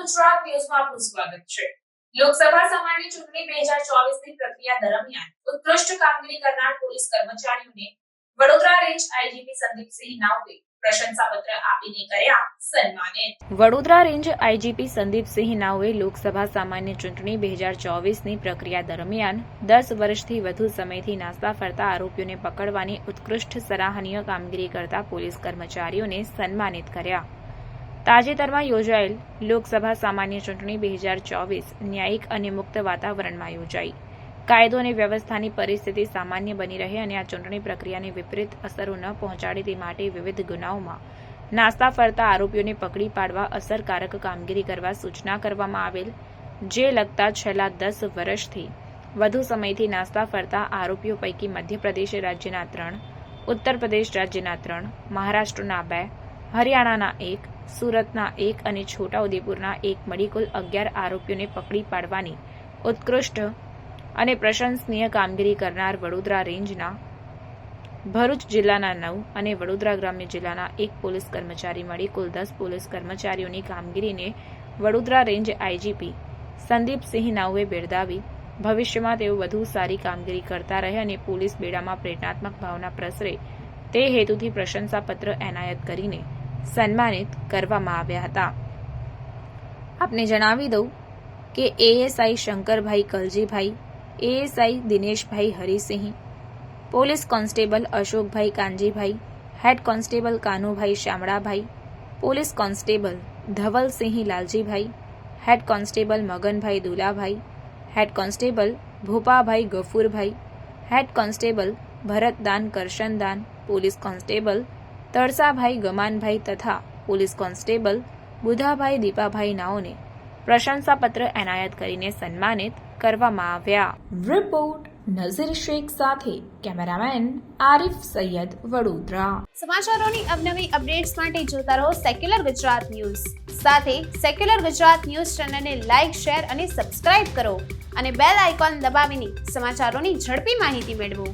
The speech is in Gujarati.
ગુજરાત ન્યૂઝમાં આપનું સ્વાગત છે. લોકસભા સામાન્ય ચૂંટણી બે હજાર ચોવીસની પ્રક્રિયા દરમિયાન ઉત્કૃષ્ટ કામગીરી કરનાર પોલીસ કર્મચારીઓને વડોદરા રેન્જ આઈજીપી સંદીપસિંહ સન્માનિત વડોદરા રેન્જ આઈજીપી સંદીપસિંહ નાઓએ લોકસભા સામાન્ય ચૂંટણી બે હજાર ચોવીસની પ્રક્રિયા દરમિયાન દસ વર્ષથી વધુ સમયથી નાસ્તા ફરતા આરોપીઓને પકડવાની ઉત્કૃષ્ટ સરાહનીય કામગીરી કરતા પોલીસ કર્મચારીઓને સન્માનિત કર્યા. તાજેતરમાં યોજાયેલ લોકસભા સામાન્ય ચૂંટણી બે હજાર ચોવીસ ન્યાયિક અને મુક્ત વાતાવરણમાં યોજાઈ. કાયદો અને વ્યવસ્થાની પરિસ્થિતિ સામાન્ય બની રહે અને આ ચૂંટણી પ્રક્રિયાને વિપરીત અસરો ન પહોંચાડે તે માટે વિવિધ ગુનાઓમાં નાસ્તા ફરતા આરોપીઓને પકડી પાડવા અસરકારક કામગીરી કરવા સૂચના કરવામાં આવેલ, જે લગતા છેલ્લા દસ વર્ષથી વધુ સમયથી નાસ્તા ફરતા આરોપીઓ પૈકી મધ્યપ્રદેશ રાજ્યના ત્રણ ઉત્તર પ્રદેશ રાજ્યના ત્રણ, મહારાષ્ટ્રના બે, હરિયાણાના એક સુરતના એક અને છોટાઉદેપુરના એક મળી કુલ અગિયાર આરોપીઓને પકડી પાડવાની ઉત્કૃષ્ટ અને પ્રશંસનીય કામગીરી કરનાર વડોદરા રેન્જના ભરૂચ જિલ્લાના નવ અને વડોદરા ગ્રામ્ય જિલ્લાના એક પોલીસ કર્મચારી મળી કુલ દસ પોલીસ કર્મચારીઓની કામગીરીને વડોદરા રેન્જ આઈજીપી સંદીપસિંહ નાઉએ બિરદાવી. ભવિષ્યમાં તેઓ વધુ સારી કામગીરી કરતા રહે અને પોલીસ બેડામાં પ્રેરણાત્મક ભાવના પ્રસરે તે હેતુથી પ્રશંસાપત્ર એનાયત કરીને સન્માનિત કરવામાં આવ્યા હતા આપને જણાવી દઉં કે ASI Shankarbhai Kaljibhai ASI Dineshbhai Harisinh police constable Ashokbhai Kanjibhai head constable Kanubhai Shamalabhai police constable Dhavalsinh Laljibhai head constable Maganbhai Dulabhai head constable Bhopabhai Gafurbhai head constable Bharatdan Karshandan police constable Talsabhai Gamanbhai તથા પોલીસ કોન્સ્ટેબલ બુધાભાઈ દીપાભાઈ નાઓને પ્રશંસાપત્ર એનાયત કરીને સન્માનિત કરવામાં આવ્યા. રિપોર્ટ નઝીર શેખ સાથે કેમેરામેન આરિફ સૈયદ વડોદરા. સમાચારોની અવનવી અપડેટ્સ માટે જોતા રહો સેક્યુલર ગુજરાત ન્યૂઝ. સાથે સેક્યુલર ગુજરાત ન્યૂઝ ચેનલને લાઇક શેર અને સબસ્ક્રાઇબ કરો અને બેલ આઇકોન દબાવીને સમાચારોની ઝડપી માહિતી મેળવો.